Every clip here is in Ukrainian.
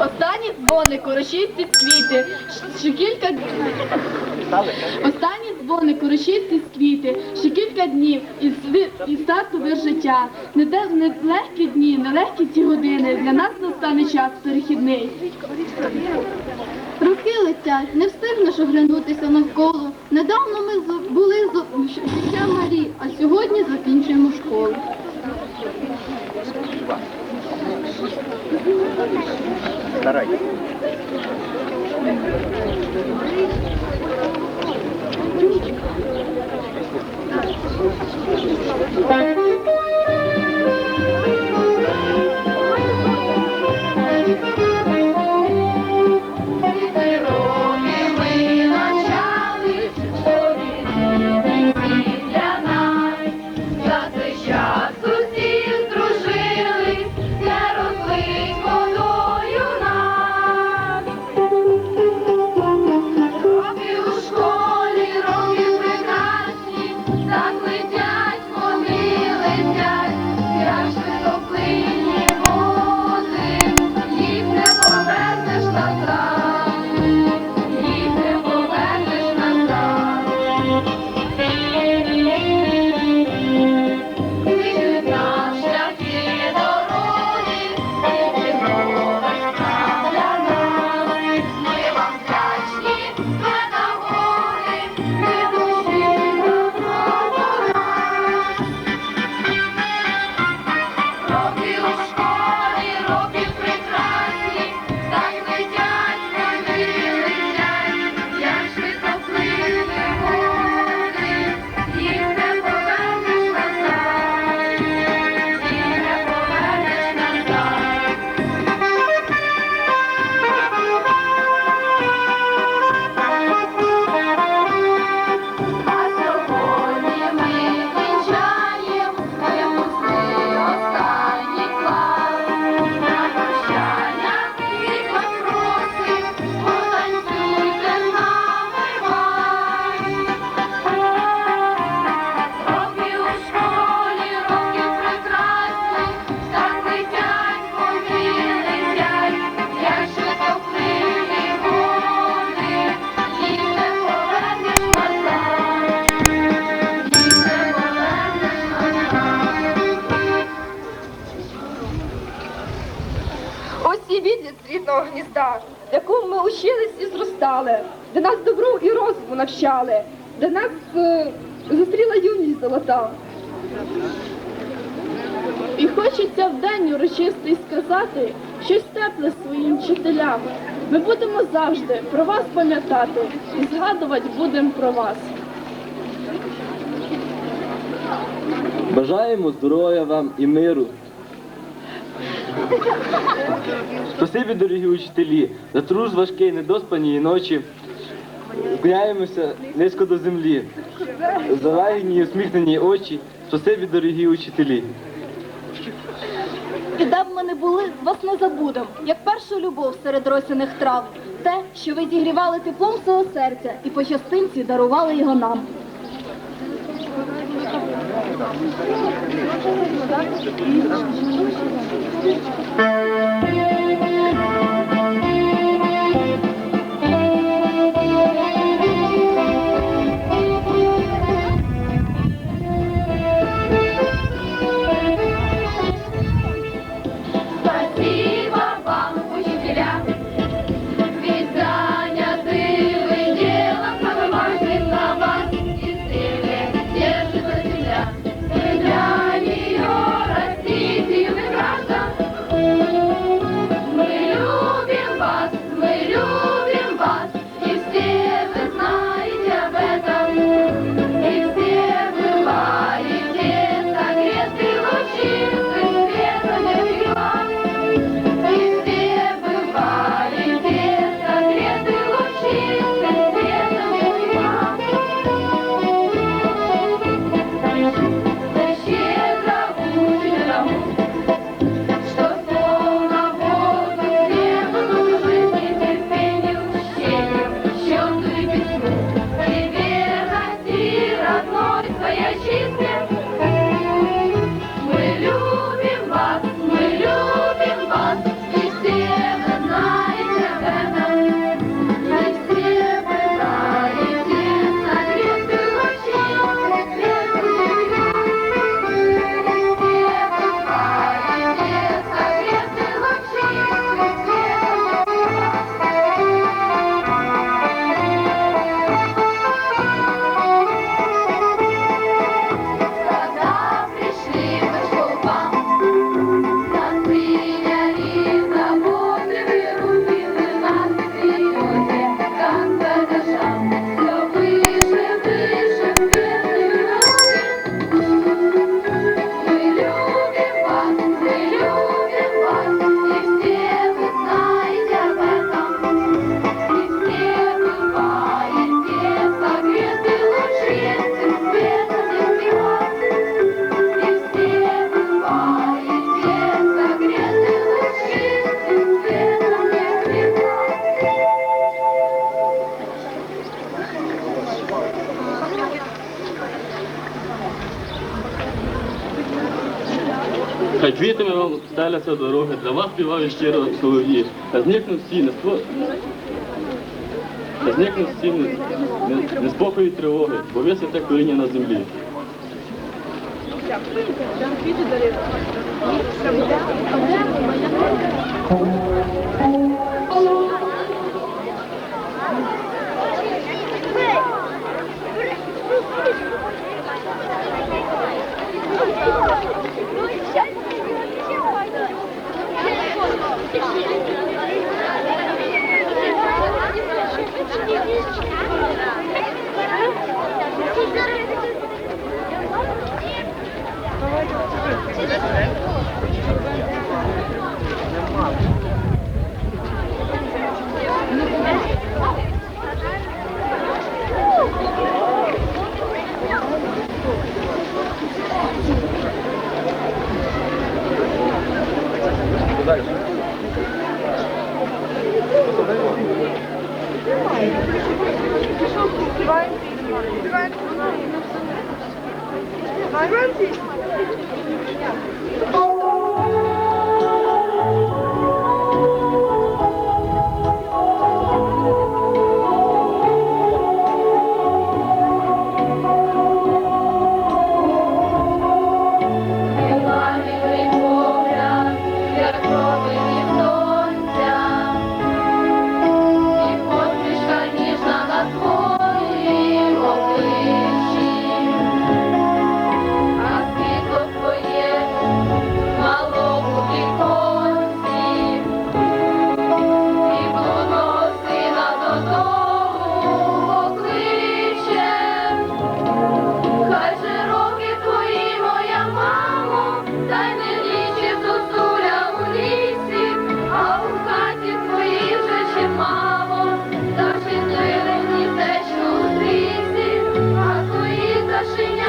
Останні дзвоник у рощиці цвіти, ще кілька Останні дзвоник у квіти, ще кілька днів і і старту вир життя. Не де не легкі дні, не легкі ці години. Для нас настане час перехідний. Роки летять, не встигнеш оглянутися навколо. Недавно ми були з життя Марі, а сьогодні закінчуємо школу. Старай. Зростали, де нас добру і розуму навчали, де нас е, зустріла юність золота. І хочеться в день урочистий сказати щось тепле своїм вчителям. Ми будемо завжди про вас пам'ятати і згадувати будемо про вас. Бажаємо здоров'я вам і миру. Спасибі, дорогі учителі, за труд важкий, недоспані ночі. Вклоняємося низько до землі. За і усміхнені очі. Спасибі, дорогі учителі. І де б ми не були, вас не забудем, як першу любов серед росяних трав. Те, що ви зігрівали теплом свого серця і по частинці дарували його нам. Хай квітами вам стеляться дороги, для вас співають щиро солов'ї. Та зникнув всі неспо... Та зникнуть всі не- не- неспокої й тривоги, бо ви святе коріння на землі. I wrote. Rushing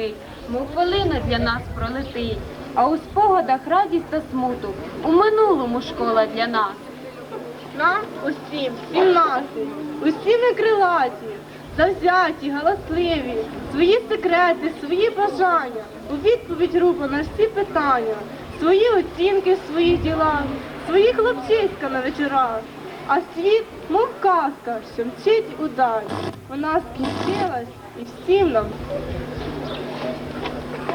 мить, мов хвилина для нас пролетить, а у спогадах радість та смуток, у минулому школа для нас. Нам усім, всім нації, усі ми крилаті, завзяті, галасливі, свої секрети, свої бажання, у відповідь група на всі питання, свої оцінки в своїх ділах, свої хлопчиська на вечорах. А світ, мов казка, що мчить удаль. Вона скінчилась і всім нам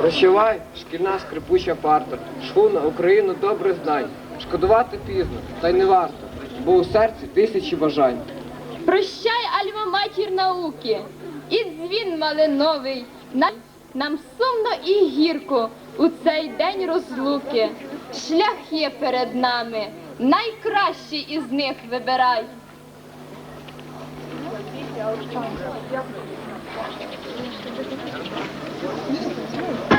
Прощавай, шкільна скрипуча парта, шхуна Україну добре знай. Шкодувати пізно, та й не варто, бо у серці тисячі бажань. Прощай, альма матір науки, і дзвін малиновий. На- Нам сумно і гірко у цей день розлуки. Шлях є перед нами, найкращий із них вибирай. Экзамены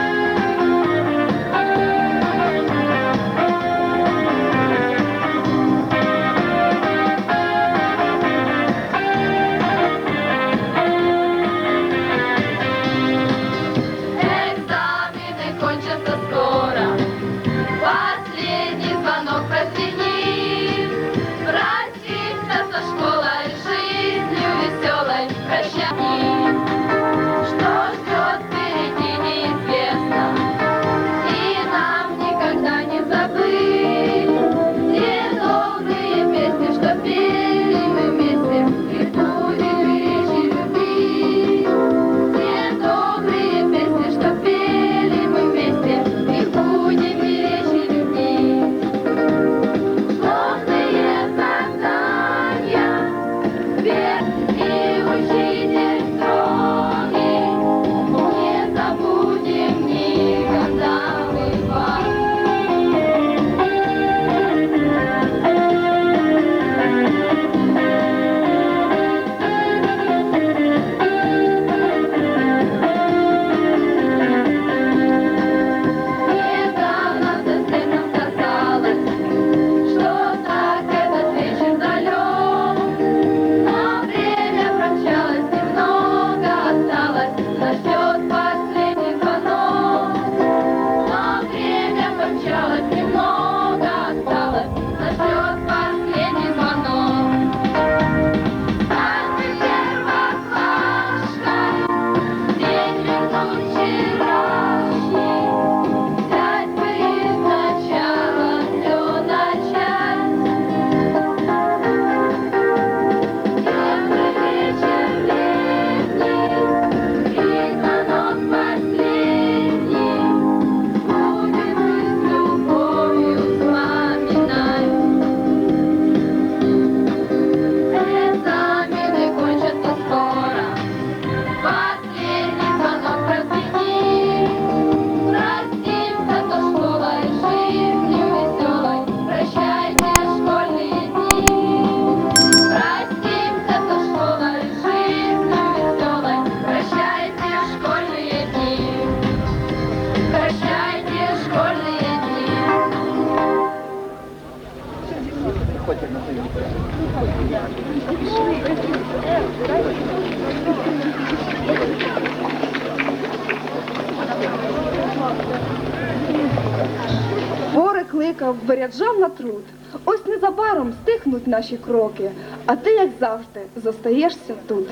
виряджав на труд. Ось незабаром стихнуть наші кроки, а ти, як завжди, зостаєшся тут.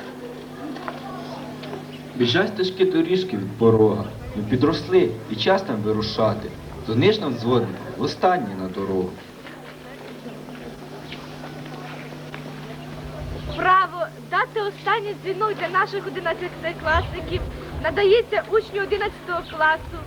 Біжать стежки доріжки від порога. Ми підросли і час нам вирушати. Дзвониш нам дзвоник, востаннє на дорогу. Право дати останній дзвінок для наших 11 класників надається учню 11 класу